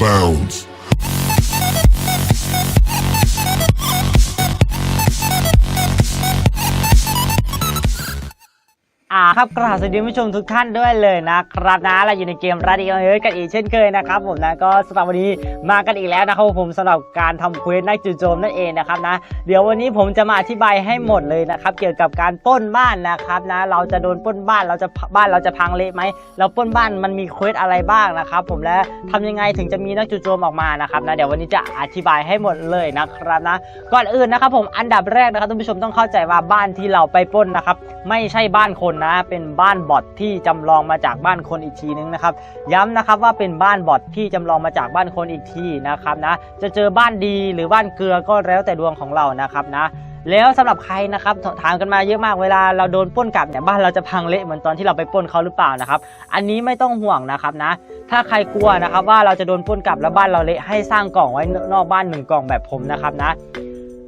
bounds. อ่าครับกราบสวัสดีผู้ชมทุกท่านด้วยเลยนะครับนะเราอยู่ในเกมรัดอีกเฮ้ยกันอีกเช่นเคยนะครับผมนะก็สำหรับวันนี้มากันอีกแล้วนะครับผมสำหรับการทำเควสนักจู่โจมนั่นเองนะครับนะเดี๋ยววันนี้ผมจะมาอธิบายให้หมดเลยนะครับเกี่ยวกับการป้นบ้านนะครับนะเราจะโดนป้นบ้านเราจะบ้านเราจะพังเละไหมเราป้นบ้านมันมีเควสอะไรบ้างนะครับผมและทำยังไงถึงจะมีนักจู่โจมออกมานะครับนะเดี๋ยววันนี้จะอธิบายให้หมดเลยนะครับนะก่อนอื่นนะครับผมอันดับแรกนะครับท่านผู้ชมต้องเข้าใจว่าบ้านที่เราไปป้นนะครับไม่ใช่บ้านคนนะ เป็นบ้านบอทที่จำลองมาจากบ้านคนอีกทีนึงนะครับ ย้ำนะครับว่าเป็นบ้านบอทที่จำลองมาจากบ้านคนอีกทีนะครับนะ จะเจอบ้านดีหรือบ้านเกลือก็แล้วแต่ดวงของเรานะครับนะแล้วสำหรับใครนะครับถามกันมาเยอะมากเวลาเราโดนป้นกลับเนี่ยบ้านเราจะพังเละเหมือนตอนที่เราไปป้นเขาหรือเปล่านะครับ อันนี้ไม่ต้องห่วงนะครับนะ ถ้าใครกลัวนะครับว่าเราจะโดนป้นกลับแล้วบ้านเราเละให้สร้างกล่องไว้นอกบ้านหนึ่งกล่องแบบผมนะครับนะ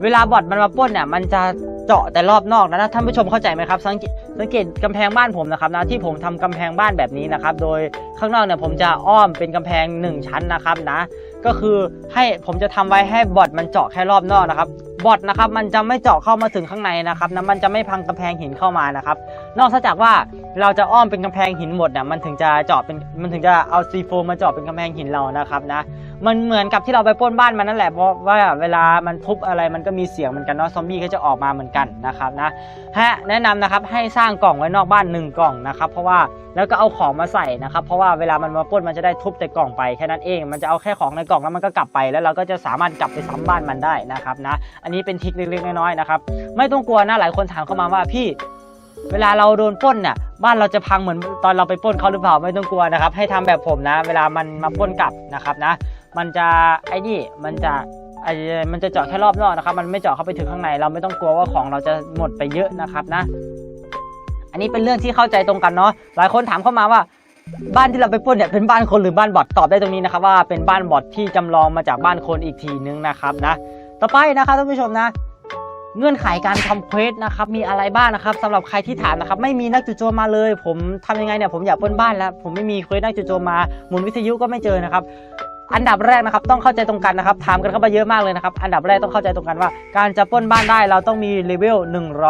เวลาบอดมันมาป้นเนี่ยมันจะเจาะแต่รอบนอกนะท่านผู้ชมเข้าใจไหมครับ สังเกตสังเกตกำแพงบ้านผมนะครับนะที่ผมทำกำแพงบ้านแบบนี้นะครับ โดยข้างนอกเนี่ยผมจะอ้อมเป็นกำแพง 1 ชั้นนะครับนะ ก็คือให้ผมจะทำไว้ให้บอดมันเจาะแค่รอบนอกนะครับ บอทนะครับมันจะไม่เจาะเข้ามาถึงข้างในนะครับนะมันจะไม่พังกำแพงหินเข้ามานะครับ นอกจากว่าเราจะอ้อมเป็นกำแพงหินหมดเนี่ยมันถึงจะเจาะเป็นมันถึงจะเอาซีโฟมาเจาะเป็นกำแพงหินเรานะครับนะมันเหมือนกับที่เราไปป้นบ้านมันนั่นแหละเพราะว่าเวลามันทุบอะไรมันก็มีเสียงเหมือนกันเนาะซอมบี้ก็จะออกมาเหมือนกันนะครับนะฮะแนะนำนะครับให้สร้างกล่องไว้นอกบ้าน 1 กล่องนะครับ เพราะว่าแล้วก็เอาของมาใส่นะครับเพราะว่าเวลามันมาป้นมันจะได้ทุบแต่กล่องไปแค่นั้นเอง มันจะเอาแค่ของในกล่องแล้วมันก็กลับไปแล้วเราก็จะสามารถกลับไปซ้ำบ้านมันได้นะครับนะอันนี้เป็นทริคเล็กๆน้อยๆนะครับ ไม่ต้องกลัวนะหลายคนถามเข้ามาว่าพี่ เวลาเราโดนป้นเนี่ยบ้านเราจะพังเหมือนตอนเราไปป้นเขาหรือเปล่าไม่ต้องกลัวนะครับ ให้ทำแบบผมนะ เวลามันมาป้นกลับนะครับนะ มันจะไอ้นี่มันจะไอ้มันจะเจาะแค่รอบนอกนะครับ มันไม่เจาะเข้าไปถึงข้างใน เราไม่ต้องกลัวว่าของเราจะหมดไปเยอะนะครับนะ อันนี้เป็นเรื่องที่เข้าใจตรงกันเนาะหลายคนถามเข้ามาว่าบ้านที่เราไปป้นเนี่ยเป็นบ้านคนหรือบ้านบอทตอบได้ตรงนี้นะครับว่าเป็นบ้านบอทที่จำลองมาจากบ้านคนอีกทีนึงนะครับนะ ต่อไปนะครับท่านผู้ชมนะ เงื่อนไขการทำเควสนะครับมีอะไรบ้างนะครับสำหรับใครที่ถามนะครับ ไม่มีนักจู่โจมมาเลย ผมทำยังไงเนี่ยผมอยากเปิ้นบ้านแล้ว ผมไม่มีเควสนักจู่โจมมาหมุนวิทยุก็ไม่เจอนะครับ อันดับแรกนะครับต้องเข้าใจตรงกันนะครับถามกันเข้ามาเยอะมากเลยนะครับอันดับแรกต้องเข้าใจตรงกันว่า การจะปล้นบ้านได้เราต้องมีเลเวล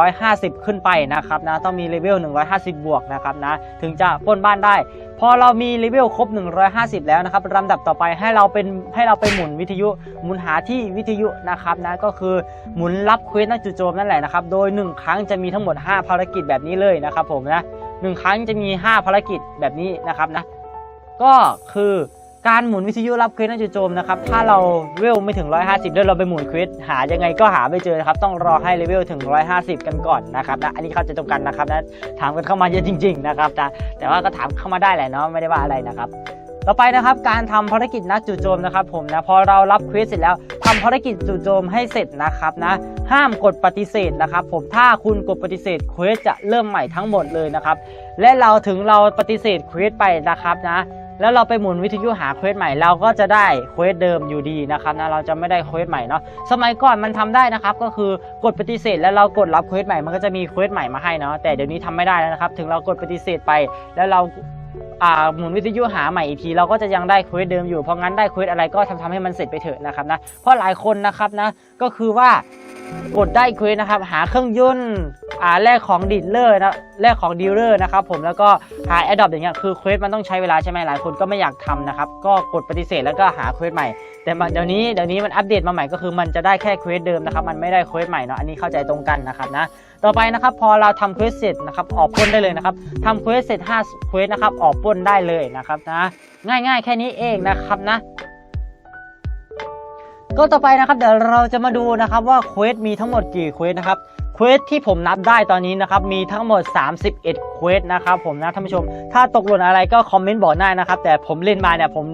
150 ขึ้นไปนะครับนะต้องมีเลเวล150 บวกนะครับนะถึงจะปล้นบ้านได้ พอเรามีเลเวลครบ 150 แล้วนะครับลำดับต่อไปให้เราเป็นให้เราไปหมุนวิทยุหมุนหาที่วิทยุนะครับนะก็คือหมุนรับเควสนักจู่โจมนั่นแหละนะครับโดย 1 ครั้งจะมีทั้งหมด 5 ภารกิจแบบนี้เลยนะครับผมนะหนึ่งครั้งจะมี 5 ภารกิจแบบนี้นะครับนะก็คือ การหมุนวิทยุรับเควสนักจู่โจมนะครับ ถ้าเราเวลไม่ถึง 150แล้วเราไปหมุนเควสหายังไงก็หาไม่เจอนะครับ ต้องรอให้เลเวลถึง 150 กันก่อนนะครับนะอันนี้เข้าใจตรงกันนะครับนะถามกันเข้ามาเยอะจริง ๆ นะครับแต่แต่ว่าก็ถามเข้ามาได้แหละเนาะไม่ได้ว่าอะไรนะครับต่อไปนะครับการทำภารกิจนักจู่โจมนะครับผมนะพอเรารับเควสเสร็จแล้วทำภารกิจจู่โจมให้เสร็จนะครับนะห้ามกดปฏิเสธนะครับผมถ้าคุณกดปฏิเสธเควสจะเริ่มใหม่ทั้งหมดเลยนะครับและเราถึงเราปฏิเสธเควสไปนะครับนะ แล้วเราไปหมุนวิทยุหาเควสใหม่เราก็จะได้เควสเดิมอยู่ดีนะครับนะเราจะไม่ได้เควสใหม่เนาะสมัยก่อนมันทำได้นะครับก็คือกดปฏิเสธ แล้วเรากดรับเควสใหม่มันก็จะมีเควสใหม่มาให้เนาะแต่เดี๋ยวนี้ทำไม่ได้แล้วนะครับ ถึงเรากดปฏิเสธไปแล้วเรา หมุนวิทยุหาใหม่อีกทีเราก็จะยังได้เควสเดิมอยู่เพราะงั้นได้เควสอะไรก็ทำทำให้มันเสร็จไปเถอะนะครับนะเพราะหลายคนนะครับนะก็คือว่ากดได้เควสนะครับหาเครื่องยนต์อ่าแลกของดีลเลอร์นะแลกของดีลเลอร์นะครับผมแล้วก็หาแอดดอปอย่างเงี้ยคือเควสมันต้องใช้เวลาใช่ไหมหลายคนก็ไม่อยากทำนะครับก็กดปฏิเสธแล้วก็หาเควสใหม่แต่เดี๋ยวนี้เดี๋ยวนี้มันอัปเดตมาใหม่ก็คือมันจะได้แค่เควสเดิมนะครับมันไม่ได้เควสใหม่เนาะอันนี้เข้าใจตรงกันนะครับนะต่อไปนะครับพอเราทำเควสเสร็จนะครับออกปล้นได้เลยนะครับทำเควสเสร็จ5เควสนะครับออกปล้นได้เลยนะครับนะง่ายๆ แค่นี้เองนะครับนะก็ต่อไปนะครับเดี๋ยวเราจะมาดูนะครับว่าเควสมีทั้งหมดกี่เควสนะครับ ควสที่ผมนับได้ตอนนี้นะครับมีทั้งหมด 31เควสนะครับผมนะท่านผู้ชม ถ้าตกหล่นอะไรก็คอมเมนต์บอกได้นะครับ แต่ผมเล่นมาเนี่ยผม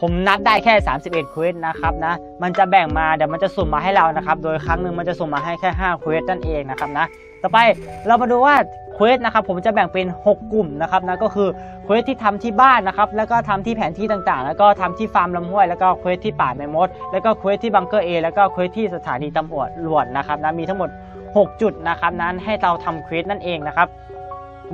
ผมนับได้แค่ 31เควสนะครับนะมันจะแบ่งมาเดี๋ยวมันจะสุ่มมาให้เรานะครับ โดยครั้งหนึ่งมันจะสุ่มมาให้แค่5เควสนั่นเองนะครับนะต่อไปเรามาดูว่าเควสนะครับผมจะแบ่งเป็น 6 กลุ่มนะครับนะก็คือเควสที่ทำที่บ้านนะครับแล้วก็ทำที่แผนที่ต่างๆ แล้วก็ทำที่ฟาร์มลำห้วย แล้วก็เควสที่ป่าแมมมดแล้วก็เควสที่บังเกอร์เอแล้วก็เควสที่สถานีตำรวจรวจนะครับนะมีทั้งหมด 6 จุดนะครับนั้นให้เราทำเควสนั่นเองนะครับ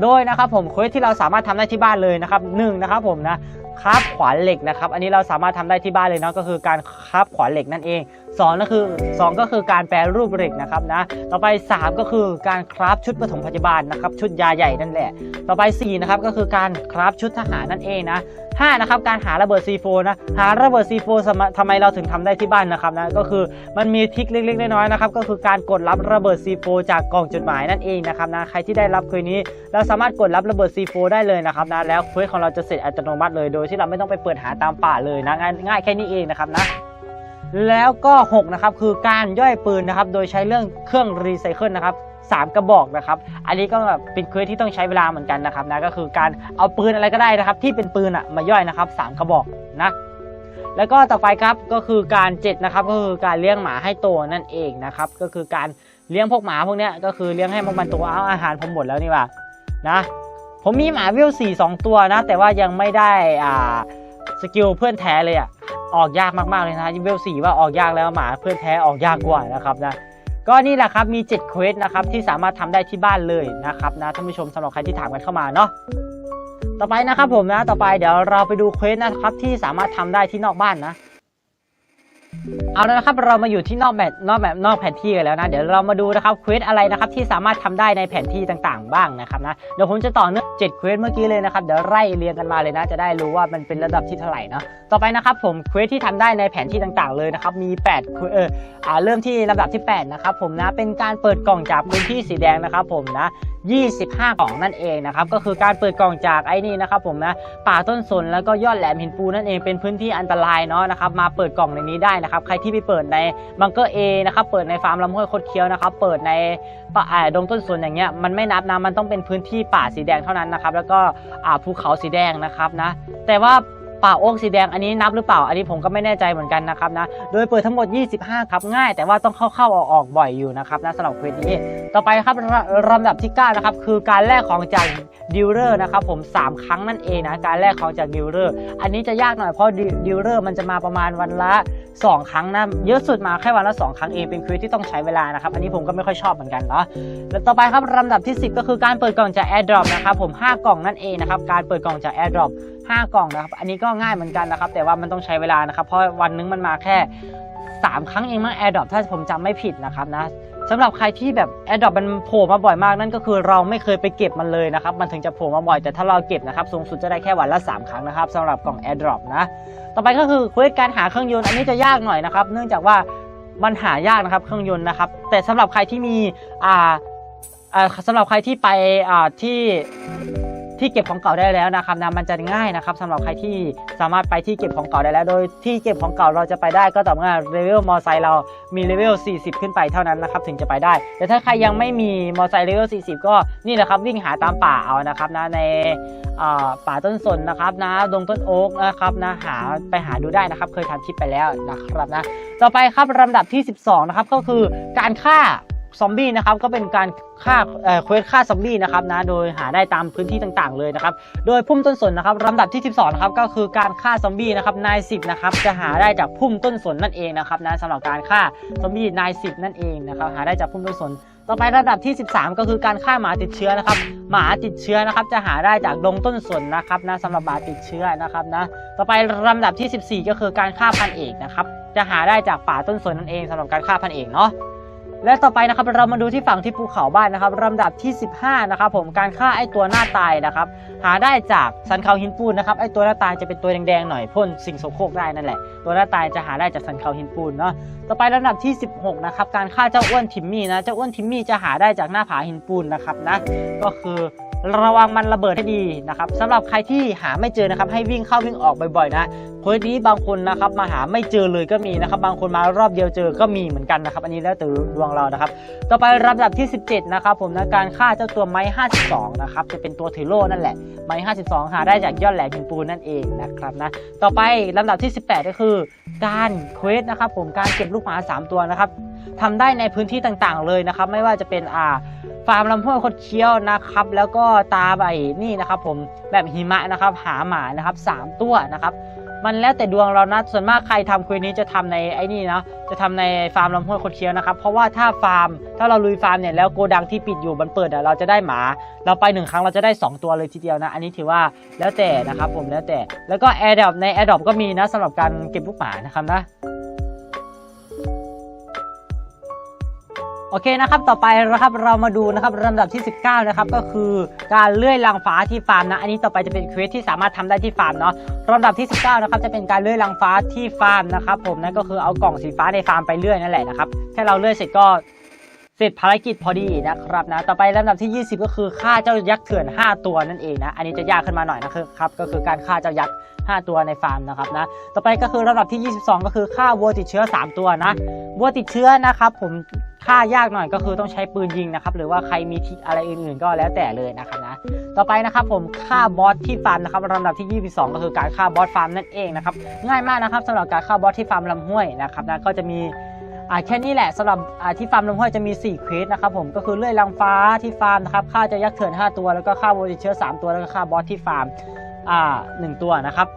โดยนะครับผมเควสที่เราสามารถทำได้ที่บ้านเลยนะครับหนึ่งนะครับผมนะ คราฟขวานเหล็กนะครับ อันนี้เราสามารถทำได้ที่บ้านเลยเนาะก็คือการคราฟขวานเหล็กนั่นเองสองก็คือสองก็คือการแปรรูปเหล็กนะครับนะ ต่อไปสามก็คือการคราฟชุดปฐมพยาบาลนะครับชุดยาใหญ่นั่นแหละ ต่อไป4นะครับก็คือการคราฟชุดทหารนั่นเองนะ5นะครับการหาระเบิด C4 นะหาระเบิด C4 สมทำไมเราถึงทำได้ที่บ้านนะครับนะก็คือมันมีทริคเล็กๆน้อยๆนะครับก็คือการกดรับระเบิด C4 จากกล่องจดหมายนั่นเองนะครับนะใครที่ได้รับควสนี้ เราสามารถกดรับระเบิด C4 ได้เลยนะครับนะแล้วเควสของเราจะเสร็จอัตโนมัติเลยโดยที่เราไม่ต้องไปเปิดหาตามป่าเลยนะง่ายง่ายแค่นี้เองนะครับนะแล้วก็ 6 นะครับ คือการย่อยปืนนะครับ โดยใช้เรื่องเครื่องรีไซเคิลนะครับสามกระบอกนะครับ อันนี้ก็เป็นเควสที่ต้องใช้เวลาเหมือนกันนะครับนะก็คือการเอาปืนอะไรก็ได้นะครับ ที่เป็นปืนอะมาย่อยนะครับสามกระบอกนะแล้วก็ต่อไปครับก็คือการ7นะครับก็คือการเลี้ยงหมาให้โตนั่นเองนะครับ ก็คือการเลี้ยงพวกหมาพวกเนี้ยก็คือเลี้ยงให้พวกมันโตเอาอาหารผมหมดแล้วนี่ว่านะ ผมมีหมาวิวสี่สองตัวนะ แต่ว่ายังไม่ได้อ่าสกิลเพื่อนแท้เลยอะออกยากมากๆเลยนะวิวสี่ว่าออกยากแล้วหมาเพื่อนแท้ออกยากกว่านะครับนะก็นี่แหละครับมี7เควสนะครับที่สามารถทำได้ที่บ้านเลยนะครับนะท่านผู้ชมสำหรับใครที่ถามกันเข้ามาเนาะต่อไปนะครับผมนะต่อไปเดี๋ยวเราไปดูเควสนะครับที่สามารถทำได้ที่นอกบ้านนะ เอาละนะครับเรามาอยู่ที่นอกแบบนอกแบบนอกแผนที่กันแล้วนะ เดี๋ยวเรามาดูนะครับเควสอะไรนะครับที่สามารถทำได้ในแผนที่ต่างๆ บ้างนะครับนะเดี๋ยวผมจะต่อเนื่อง7เควสเมื่อกี้เลยนะครับเดี๋ยวไล่เรียงกันมาเลยนะ จะได้รู้ว่ามันเป็นระดับที่เท่าไหร่นะต่อไปนะครับผมเควสที่ทำได้ในแผนที่ต่างๆ เลยนะครับมี8เควสเออเริ่มที่ลำดับที่8นะครับผมนะเป็นการเปิดกล่องจากพื้นที่สีแดงนะครับผมนะ25 กล่องนั่นเองนะครับก็คือการเปิดกล่องจากไอ้นี่นะครับผมนะป่าต้นสนแล้วก็ยอดแหลมหินปูนั่นเองเป็นพื้นที่อันตรายเนาะนะครับมาเปิดกล่องในนี้ได้นะครับใครที่ไปเปิดในบังเกอร์เอนะครับเปิดในฟาร์มลำห้วยคดเคี้ยวนะครับเปิดในป่าอ่าดงต้นสนอย่างเงี้ยมันไม่นับนะมันต้องเป็นพื้นที่ป่าสีแดงเท่านั้นนะครับแล้วก็ภูเขาสีแดงนะครับนะแต่ว่า ป่าโอ๊กสีแดงอันนี้นับหรือเปล่า อันนี้ผมก็ไม่แน่ใจเหมือนกันนะครับนะ โดยเปิดทั้งหมด 25 ครับง่าย แต่ว่าต้องเข้าเข้าออกๆบ่อยอยู่นะครับนะสำหรับเควสนี้ ต่อไปครับระลำดับที่9นะครับคือการแลกของจากดิวเลอร์นะครับผม 3 ครั้งนั่นเองนะการแลกของจากดิวเลอร์อันนี้จะยากหน่อยเพราะดิวเลอร์มันจะมาประมาณวันละ 2 ครั้งนะเยอะสุดมาแค่วันละ 2 ครั้งเองเป็นเควสที่ต้องใช้เวลานะครับอันนี้ผมก็ไม่ค่อยชอบเหมือนกันเนาะแล้วต่อไปครับลำดับที่ 10 ก็คือการเปิดกล่องจาก AirDrop นะครับผม5กล่องนั่นเองนะครับการเปิดกล่องจาก AirDrop 5 กล่องนะครับ อันนี้ก็ง่ายเหมือนกันนะครับ แต่ว่ามันต้องใช้เวลานะครับ เพราะวันนึงมันมาแค่ 3 ครั้งเองมั้ง AirDrop ถ้าผมจำไม่ผิดนะครับนะสำหรับใครที่แบบ AirDrop มันโผล่มาบ่อยมากนั่นก็คือเราไม่เคยไปเก็บมันเลยนะครับ มันถึงจะโผล่มาบ่อยแต่ถ้าเราเก็บนะครับสูงสุดจะได้แค่วันละ 3 ครั้งนะครับสำหรับกล่อง AirDrop นะ ต่อไปก็คือเควสการหาเครื่องยนต์อันนี้จะยากหน่อยนะครับ เนื่องจากว่ามันหายากนะครับเครื่องยนต์นะครับ แต่สำหรับใครที่มีอ่าอ่าสำหรับใครที่ไปอ่าที่ ที่เก็บของเก่าได้แล้วนะครับนะมันจะง่ายนะครับสำหรับใครที่สามารถไปที่เก็บของเก่าได้แล้ว โดยที่เก็บของเก่าเราจะไปได้ก็ต่อเมื่อเลเวลมอไซค์เรามีเลเวล 40 ขึ้นไปเท่านั้นนะครับถึงจะไปได้ แต่ถ้าใครยังไม่มีมอไซค์เลเวล 40 ก็นี่แหละครับวิ่งหาตามป่าเอานะครับนะในป่าต้นสนนะครับนะดงต้นโอ๊กนะครับนะหาไปหาดูได้นะครับ เคยทำคลิปไปแล้วนะครับนะต่อไปครับลำดับที่ 12 นะครับก็คือการฆ่า ซอมบี้นะครับก็เป็นการฆ่าเอ่อเควสฆ่าซอมบี้นะครับนะโดยหาได้ตามพื้นที่ต่างๆเลยนะครับโดยพุ่มต้นสนนะครับลำดับที่ 12นะครับก็คือการฆ่าซอมบี้นะครับนาย10นะครับจะหาได้จากพุ่มต้นสนนั่นเองนะครับนะสำหรับการฆ่าซอมบี้นาย10นั่นเองนะครับหาได้จากพุ่มต้นสน ต่อไประดับที่ 13 ก็คือการฆ่าหมาติดเชื้อนะครับหมาติดเชื้อนะครับจะหาได้จากดงต้นสนนะครับนะสำหรับหมาติดเชื้อนะครับนะต่อไปลำดับที่ 14 ก็คือการฆ่าพันเอกนะครับจะหาได้จากป่าต้นสนนั่นเองสำหรับการฆ่าพันเอกเนาะ และต่อไปนะครับเรามาดูที่ฝั่งที่ภูเขาบ้านนะครับลำดับที่ 15นะครับผมการฆ่าไอตัวหน้าตายนะครับ หาได้จากสันเขาหินปูนนะครับไอตัวหน้าตายจะเป็นตัวแดงๆหน่อยพ่นสิ่งโสโครกได้นั่นแหละ ตัวหน้าตายจะหาได้จากสันเขาหินปูนเนาะต่อไปลำดับที่ 16นะครับการฆ่าเจ้าอ้วนทิมมี่นะเจ้าอ้วนทิมมี่จะหาได้จากหน้าผาหินปูนนะครับนะก็คือ ระวังมันระเบิดให้ดีนะครับสำหรับใครที่หาไม่เจอนะครับ ให้วิ่งเข้าวิ่งออกบ่อยๆนะเควสนี้บางคนนะครับมาหาไม่เจอเลยก็มีนะครับ บางคนมารอบเดียวเจอก็มีเหมือนกันนะครับ อันนี้แล้วแต่ดวงเรานะครับ ต่อไปลำดับที่ 17 นะครับ ผมนะการฆ่าเจ้าตัวไม้52 นะครับ จะเป็นตัวถือโล่นั่นแหละ ไม้ 52 หาได้จากยอดแหลมหินปูนนั่นเองนะครับนะต่อไปลำดับที่ 18 ก็คือ การเควสนะครับ ผมการเก็บลูกหมา 3 ตัวนะครับทำได้ในพื้นที่ต่างๆเลยนะครับ ไม่ว่าจะเป็นอ่า ฟาร์มลำห้วยคดเคี้ยวนะครับ แล้วก็ตาใบนี่นะครับ ผมแบบหิมะนะครับหาหมานะครับสามตัวนะครับ มันแล้วแต่ดวงเรานะส่วนมากใครทำคุยนี้จะทำในไอ้นี่นะจะทำในฟาร์มลำห้วยคดเคี้ยวนะครับ เพราะว่าถ้าฟาร์มถ้าเราลุยฟาร์มเนี่ยแล้วโกดังที่ปิดอยู่มันเปิดเราจะได้หมา เราไปหนึ่งครั้งเราจะได้ 2 ตัวเลยทีเดียวนะ อันนี้ถือว่าแล้วแต่นะครับ ผมแล้วแต่แล้วก็แอร์ดรอปในแอร์ดรอปก็มีนะสำหรับการเก็บลูกหมานะครับนะ โอเคนะครับต่อไปนะครับเรามาดูนะครับลำดับที่ 19 นะครับก็คือการเลื่อยรางฟ้าที่ฟาร์มนะอันนี้ต่อไปจะเป็นเควสที่สามารถทำได้ที่ฟาร์มเนาะลำดับที่ 19 นะครับจะเป็นการเลื่อยรางฟ้าที่ฟาร์มนะครับผมนั่นก็คือเอากล่องสีฟ้าในฟาร์มไปเลื่อยนั่นแหละนะครับแค่เราเลื่อยเสร็จก็เสร็จภารกิจพอดีนะครับนะต่อไปลำดับที่ 20 ก็คือฆ่าเจ้ายักษ์เถื่อน 5 ตัวนั่นเองนะอันนี้จะยากขึ้นมาหน่อยนะครับก็คือการฆ่าเจ้ายักษ์ 5 ตัวในฟาร์มนะครับนะ ต่อไปก็คือลำดับที่ 22 ก็คือฆ่าวัวติดเชื้อ 3 ตัวนะ วัวติดเชื้อนะครับผมฆ่ายากหน่อยก็คือต้องใช้ปืนยิงนะครับ หรือว่าใครมีทิกอะไรอื่นๆ ก็แล้วแต่เลยนะครับนะ ต่อไปนะครับผมฆ่าบอสที่ฟาร์มนะครับลำดับที่ 22 ก็คือการฆ่าบอสฟาร์มนั่นเองนะครับ ง่ายมากนะครับสำหรับการฆ่าบอสที่ฟาร์มลำห้วยนะครับนะ ก็จะมีอ่าแค่นี้แหละสำหรับอ่าที่ฟาร์มลำห้วยจะมี4เควสนะครับผมก็คือเลื่อยลังฟ้าที่ฟาร์มนะครับฆ่าจะยักษ์เถื่อน 5 ตัวแล้วก็ฆ่าโวติเชื้อ3ตัวแล้วก็ฆ่าบอสที่ฟาร์มอ่าหนึ่งตัวนะครับ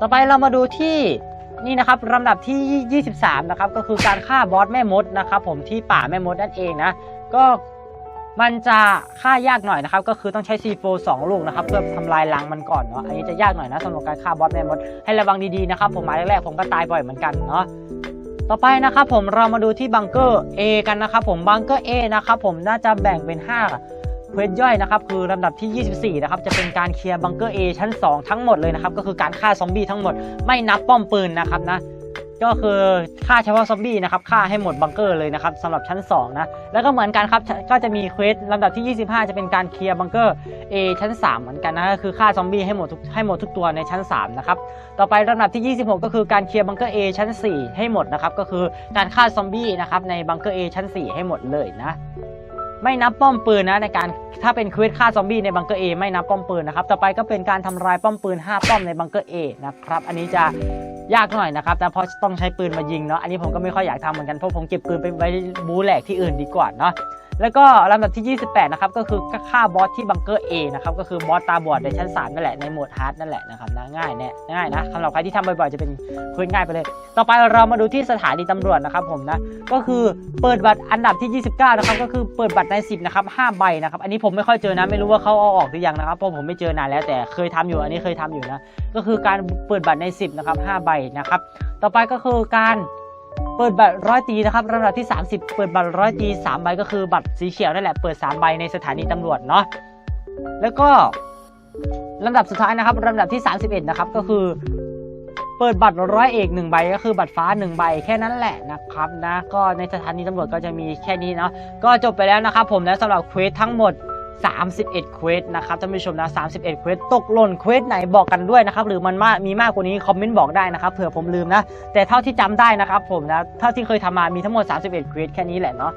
ต่อไปเรามาดูที่นี่นะครับลำดับที่ 23 นะครับ ก็คือการฆ่าบอสแม่มดนะครับ ผมที่ป่าแม่มดนั่นเองนะ ก็มันจะฆ่ายากหน่อยนะครับ ก็คือต้องใช้ C4 2 ลูกนะครับ เพื่อทำลายรังมันก่อนเนาะอันนี้จะยากหน่อยนะสำหรับการฆ่าบอสแม่มดให้ระวังดีๆนะครับผมมาแรกๆผมก็ตายบ่อยเหมือนกันเนาะต่อไปนะครับผมเรามาดูที่บังเกอร์ A กันนะครับผมบังเกอร์ A นะครับผมน่าจะแบ่งเป็น 5 เควสย่อยนะครับคือลำดับที่ 24 นะครับจะเป็นการเคลียร์บังเกอร์ A ชั้น 2 ทั้งหมดเลยนะครับก็คือการฆ่าซอมบี้ทั้งหมดไม่นับป้อมปืนนะครับนะก็คือฆ่าเฉพาะซอมบี้นะครับฆ่าให้หมดบังเกอร์เลยนะครับสำหรับชั้น2นะแล้วก็เหมือนกันครับก็จะมีเควสลำดับที่ 25 จะเป็นการเคลียร์บังเกอร์ A ชั้น 3 เหมือนกันนะก็คือฆ่าซอมบี้ให้หมดทุกให้หมดทุกตัวในชั้น3นะครับต่อไปลำดับที่ 26 ก็คือการเคลียร์บังเกอร์ A ชั้น 4 ให้หมดนะครับก็คือการฆ่าซอมบี้นะครับในบังเกอร์ A ชั้น 4 ให้หมดเลยนะ ไม่นับป้อมปืนนะในการถ้าเป็นเควสฆ่าซอมบี้ในบังเกอร์ A ไม่นับป้อมปืนนะครับต่อไปก็เป็นการทำลายป้อมปืน 5 ป้อมในบังเกอร์ A นะครับอันนี้จะยากหน่อยนะครับแต่พอต้องใช้ปืนมายิงเนาะอันนี้ผมก็ไม่ค่อยอยากทำเหมือนกันเพราะผมเก็บปืนไปไว้บูแหลกที่อื่นดีกว่าเนาะ แล้วก็ลำดับที่ 28 นะครับ ก็คือฆ่าบอสที่บังเกอร์ A นะครับ ก็คือบอสตาบอดในชั้น 3 นั่นแหละ ในโหมดฮาร์ดนั่นแหละนะครับนะง่ายแน่ง่ายนะสำหรับใครที่ทำบ่อยๆ จะเป็นคุยง่ายไปเลย ต่อไปเรามาดูที่สถานีตำรวจนะครับผมนะ ก็คือเปิดบัตรอันดับที่ 29 นะครับ ก็คือเปิดบัตรใน 10 นะครับ 5 ใบนะครับ อันนี้ผมไม่ค่อยเจอนะ ไม่รู้ว่าเขาเอาออกหรือยังนะครับ เพราะผมไม่เจอนานแล้ว แต่เคยทำอยู่ อันนี้เคยทำอยู่นะ ก็คือการเปิดบัตรใน 10 นะครับ 5 ใบนะครับ ต่อไปก็คือการ เปิดบัตรร้อยตีนะครับลำดับที่ 30 เปิดบัตรร้อยตี3ใบก็คือบัตรสีเขียวนั่นแหละเปิด 3 ใบในสถานีตำรวจเนาะแล้วก็ลำดับสุดท้ายนะครับลำดับที่ 31 นะครับก็คือ เปิดบัตรร้อยเอกหนึ่งใบก็คือบัตรฟ้าหนึ่งใบแค่นั้นแหละนะครับนะก็ในสถานีตำรวจก็จะมีแค่นี้เนาะก็จบไปแล้วนะครับผมนะสำหรับเควสทั้งหมด 31เควสนะครับท่านผู้ชมนะ31เควสตกหล่นเควสไหนบอกกันด้วยนะครับหรือมันมามีมากกว่านี้คอมเมนต์บอกได้นะครับเผื่อผมลืมนะแต่เท่าที่จำได้นะครับผมนะเท่าที่เคยทำมามีทั้งหมด 31เควสแค่นี้แหละเนาะ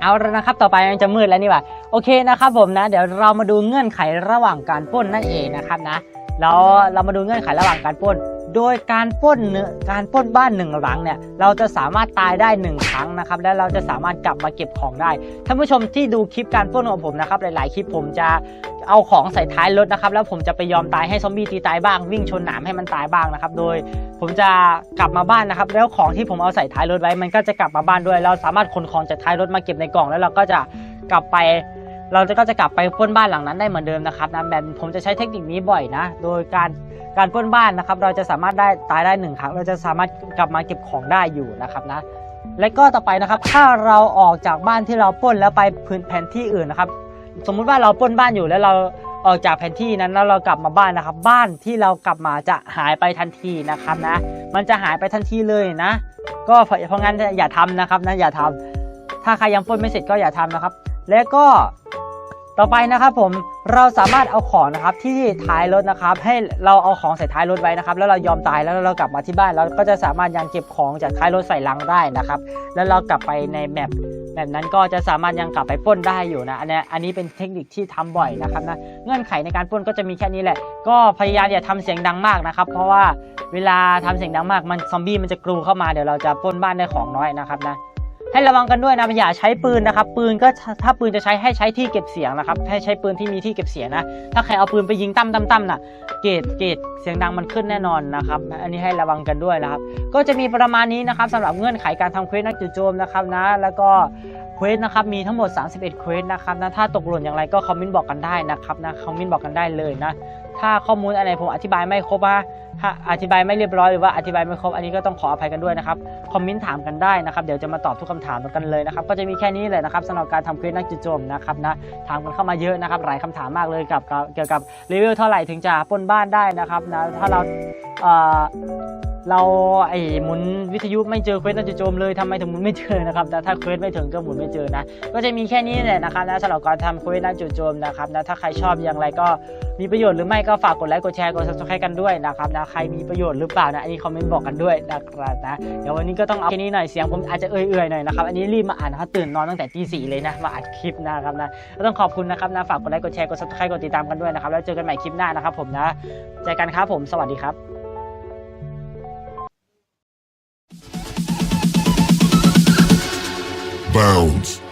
เอาแล้วนะครับ ต่อไปมันจะมืดแล้วนี่ว่าโอเคนะครับผมนะ เดี๋ยวเรามาดูเงื่อนไขระหว่างการป้นนั่นเองนะครับนะแล้วเรามาดูเงื่อนไขระหว่างการป้น โดยการปล้นเนื้อการปล้นบ้านหนึ่งหลังเนี่ยเราจะสามารถตายได้หนึ่งครั้งนะครับและเราจะสามารถกลับมาเก็บของได้ท่านผู้ชมที่ดูคลิปการปล้นของผมนะครับหลาย ๆ คลิปผมจะเอาของใส่ท้ายรถนะครับแล้วผมจะไปยอมตายให้ซอมบี้ตีตายบ้างวิ่งชนหนามให้มันตายบ้างนะครับโดยผมจะกลับมาบ้านนะครับแล้วของที่ผมเอาใส่ท้ายรถไว้ มันก็จะกลับมาบ้านด้วย เราสามารถขนของจากท้ายรถมาเก็บในกล่องแล้วเราก็จะกลับไปเราจะก็จะกลับไปปล้นบ้านหลังนั้นได้เหมือนเดิมนะครับนะแบบผมจะใช้เทคนิคนี้บ่อยนะ โดยการ การปล้นบ้านนะครับ เราจะสามารถได้ตายได้หนึ่งครั้ง เราจะสามารถกลับมาเก็บของได้อยู่นะครับนะ และก็ต่อไปนะครับ ถ้าเราออกจากบ้านที่เราปล้นแล้วไปพื้นแผนที่อื่นนะครับ สมมุติว่าเราปล้นบ้านอยู่แล้วเราออกจากแผนที่นั้นแล้วเรากลับมาบ้านนะครับ บ้านที่เรากลับมาจะหายไปทันทีนะครับนะ มันจะหายไปทันทีเลยนะ ก็เพราะเพราะงั้นอย่าทำนะครับนะอย่าทำถ้าใครยังปล้นไม่เสร็จก็อย่าทำนะครับ และก็ ต่อไปนะครับผมเราสามารถเอาของนะครับที่ท้ายรถนะครับ ให้เราเอาของใส่ท้ายรถไว้นะครับ แล้วเรายอมตายแล้วเรากลับมาที่บ้านเราก็จะสามารถยังเก็บของจากท้ายรถใส่ลังได้นะครับ แล้วเรากลับไปในแมปแบบนั้นก็จะสามารถยังกลับไปป้นได้อยู่นะอันนี้อันนี้เป็นเทคนิคที่ทำบ่อยนะครับนะเงื่อนไขในการป้นก็จะมีแค่นี้แหละ ก็พยายามอย่าทำเสียงดังมากนะครับ เพราะว่าเวลาทำเสียงดังมากมันซอมบี้มันจะกรูเข้ามาเดี๋ยวเราจะป้นบ้านได้ของน้อยนะครับนะ ให้ระวังกันด้วยนะอย่าใช้ปืนนะครับ ปืนก็ถ้าปืนจะใช้ให้ใช้ที่เก็บเสียงนะครับ ให้ใช้ปืนที่มีที่เก็บเสียงนะ ถ้าใครเอาปืนไปยิงตั้มตั้มตั้มน่ะ เกรดเกรดเสียงดังมันขึ้นแน่นอนนะครับ อันนี้ให้ระวังกันด้วยนะครับ ก็จะมีประมาณนี้นะครับสำหรับเงื่อนไขการทำเควสนักจู่โจมนะครับนะ แล้วก็เควสนะครับมีทั้งหมด 31เควสนะครับนะถ้าตกหล่นอย่างไรก็คอมเมนต์บอกกันได้นะครับนะคอมเมนต์บอกกันได้เลยนะถ้าข้อมูลอะไรผมอธิบายไม่ครบว่า ถ้าอธิบายไม่เรียบร้อยหรือว่าอธิบายไม่ครบอันนี้ก็ต้องขออภัยกันด้วยนะครับคอมเมนต์ถามกันได้นะครับเดี๋ยวจะมาตอบทุกคำถามกันเลยนะครับก็จะมีแค่นี้เลยนะครับสำหรับการทำเควสนักจู่โจมนะครับนะถามกันเข้ามาเยอะนะครับหลายคำถามมากเลยกับเกี่ยวกับเลเวลเท่าไหร่ถึงจะป้นบ้านได้นะครับนะถ้าเราเอ่อเราไอ้หมุนวิทยุไม่เจอเควสนักจู่โจมเลยทำไมถึงหมุนไม่เจอนะครับแต่ถ้าเควสไม่ถึงก็หมุนไม่เจอนะ ก็จะมีแค่นี้แหละนะครับนะสำหรับการทำเควสนักจู่โจมนะครับนะถ้าใครชอบอย่างไรก็มีประโยชน์หรือไม่ก็ฝากกดไลค์กดแชร์กด subscribe กันด้วยนะครับนะใครมีประโยชน์หรือเปล่านะอันนี้คอมเมนต์บอกกันด้วยนะครับนะเดี๋ยววันนี้ก็ต้องเอาแค่นี้หน่อยเสียงผมอาจจะเอื่อยๆหน่อยนะครับอันนี้รีบมาอ่านนะครับตื่นนอนตั้งแต่ตีสี่เลยนะมาอัดคลิปนะครับนะก็ต้องขอบคุณนะครับนะฝากกดไลค์กดแชร์กด subscribe กดติดตามกันด้วยนะครับแล้วเจอกันใหม่คลิปหน้านะครับผมนะเจอกันครับผมสวัสดีครับ Bounds.